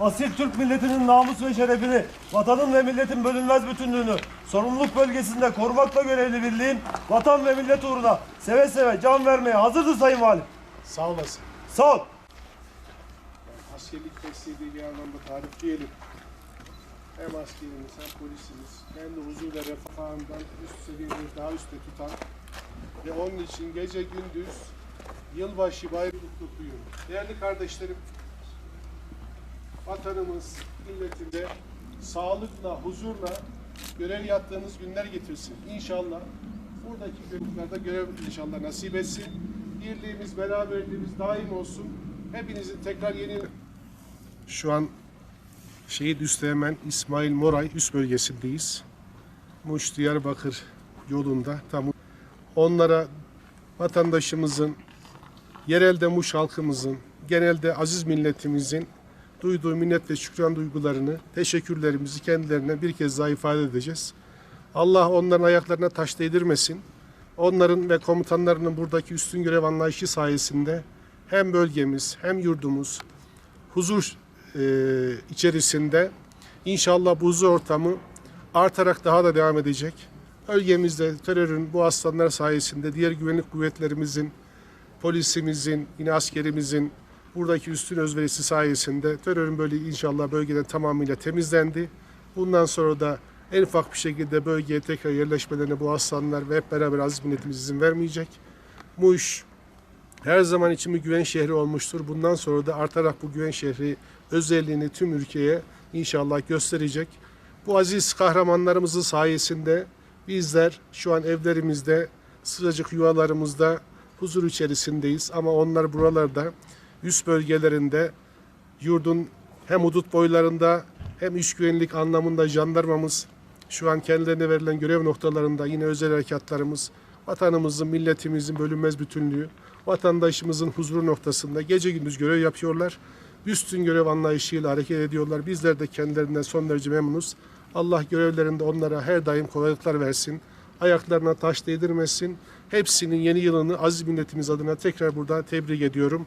Asil Türk milletinin namus ve şerefini, vatanın ve milletin bölünmez bütünlüğünü, sorumluluk bölgesinde korumakla görevli birliğim, vatan ve millet uğruna seve seve can vermeye hazırdır Sayın Valim. Sağ olasın. Sağ ol. Askerlik mesleği bir anlamda tarifleyelim. Hem askerimiz hem polisimiz kendi huzur ve refahından üst seviyeleri daha üstte tutan ve onun için gece gündüz yılbaşı bayramı kutluyorum. Değerli kardeşlerim, vatanımız, milletinde sağlıkla, huzurla görev yaptığınız günler getirsin. İnşallah buradaki görevlerde görev inşallah nasip etsin. Birliğimiz, beraberliğimiz daim olsun. Hepinizin tekrar yeni... Şu an Şehit Üsteğmen İsmail Moray üst bölgesindeyiz. Muş Diyarbakır yolunda tam onlara vatandaşımızın, yerelde Muş halkımızın, genelde aziz milletimizin duyduğu minnet ve şükran duygularını, teşekkürlerimizi kendilerine bir kez daha ifade edeceğiz. Allah onların ayaklarına taş değdirmesin. Onların ve komutanlarının buradaki üstün görev anlayışı sayesinde hem bölgemiz hem yurdumuz huzur e, içerisinde inşallah bu huzur ortamı artarak daha da devam edecek. Bölgemizde terörün bu aslanlar sayesinde diğer güvenlik kuvvetlerimizin, polisimizin, yine askerimizin buradaki üstün özverisi sayesinde terörün böyle inşallah bölgeden tamamıyla temizlendi. Bundan sonra da en ufak bir şekilde bölgeye tekrar yerleşmelerine bu aslanlar ve hep beraber aziz milletimiz izin vermeyecek. Muş, her zaman için bir güven şehri olmuştur. Bundan sonra da artarak bu güven şehri özelliğini tüm ülkeye inşallah gösterecek. Bu aziz kahramanlarımızın sayesinde bizler şu an evlerimizde, sıcacık yuvalarımızda huzur içerisindeyiz. Ama onlar buralarda, üst bölgelerinde, yurdun hem hudut boylarında hem iç güvenlik anlamında jandarmamız, şu an kendilerine verilen görev noktalarında yine özel harekatlarımız, vatanımızın, milletimizin bölünmez bütünlüğü, vatandaşımızın huzuru noktasında gece gündüz görev yapıyorlar. Üstün görev anlayışıyla hareket ediyorlar. Bizler de kendilerinden son derece memnunuz. Allah görevlerinde onlara her daim kolaylıklar versin. Ayaklarına taş değdirmesin. Hepsinin yeni yılını aziz milletimiz adına tekrar burada tebrik ediyorum.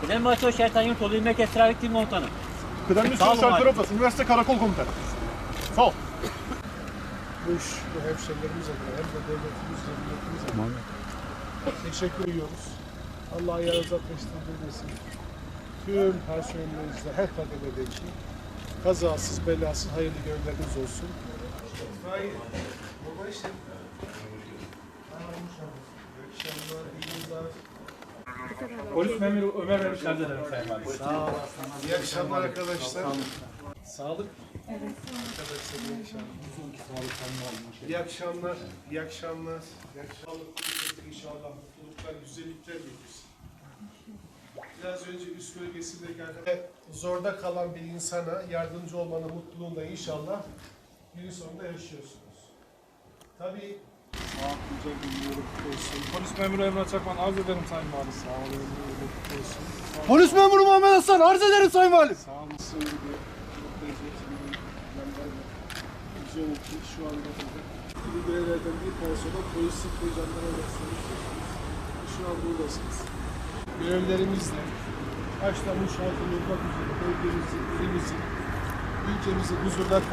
Kıdem Başçavuş Şertan Yurtoğlu İlmek Esrarlık Tim Komutanı. Kıdemli Sağ olun abi. Rotası, Üniversite Karakol Komutanı. Sağ ol. Bu iş bu hemşerilerimiz adına hem de devletimiz ve milletimiz adına teşekkür ediyoruz. Allah ayağınıza teştirmesin. Tüm personelimizle her kademedeki kazasız belasız hayırlı görevleriniz olsun. Polis memuru Ömer Bey şarj ederim Sayın Valim. İyi akşamlar arkadaşlar. Sağlık. Evet. Arkadaşlar iyi akşamlar. İyi akşamlar, iyi akşamlar. İyi akşamlar. İnşallah mutluluklar, güzellikler getirsin. Biraz önce üst bölgesinde geldi. Zorda kalan bir insana yardımcı olmanın mutluluğunda inşallah günün sonunda yaşıyorsunuz. Tabii Polis memuru Emre Çakman arz ederim Sayın Valim. Sağ olun. Polis memuru Muhammed Hasan arz ederim Sayın Valim. sağ olasın gibi Vizyonun ki şu anda burada. Bu görevlerden bir olan polislik ve jandarma Şu an buradasınız. Görevlerimizle başta müşahit olmak üzere bölgemizi, ilimizi, ülkemizi huzurda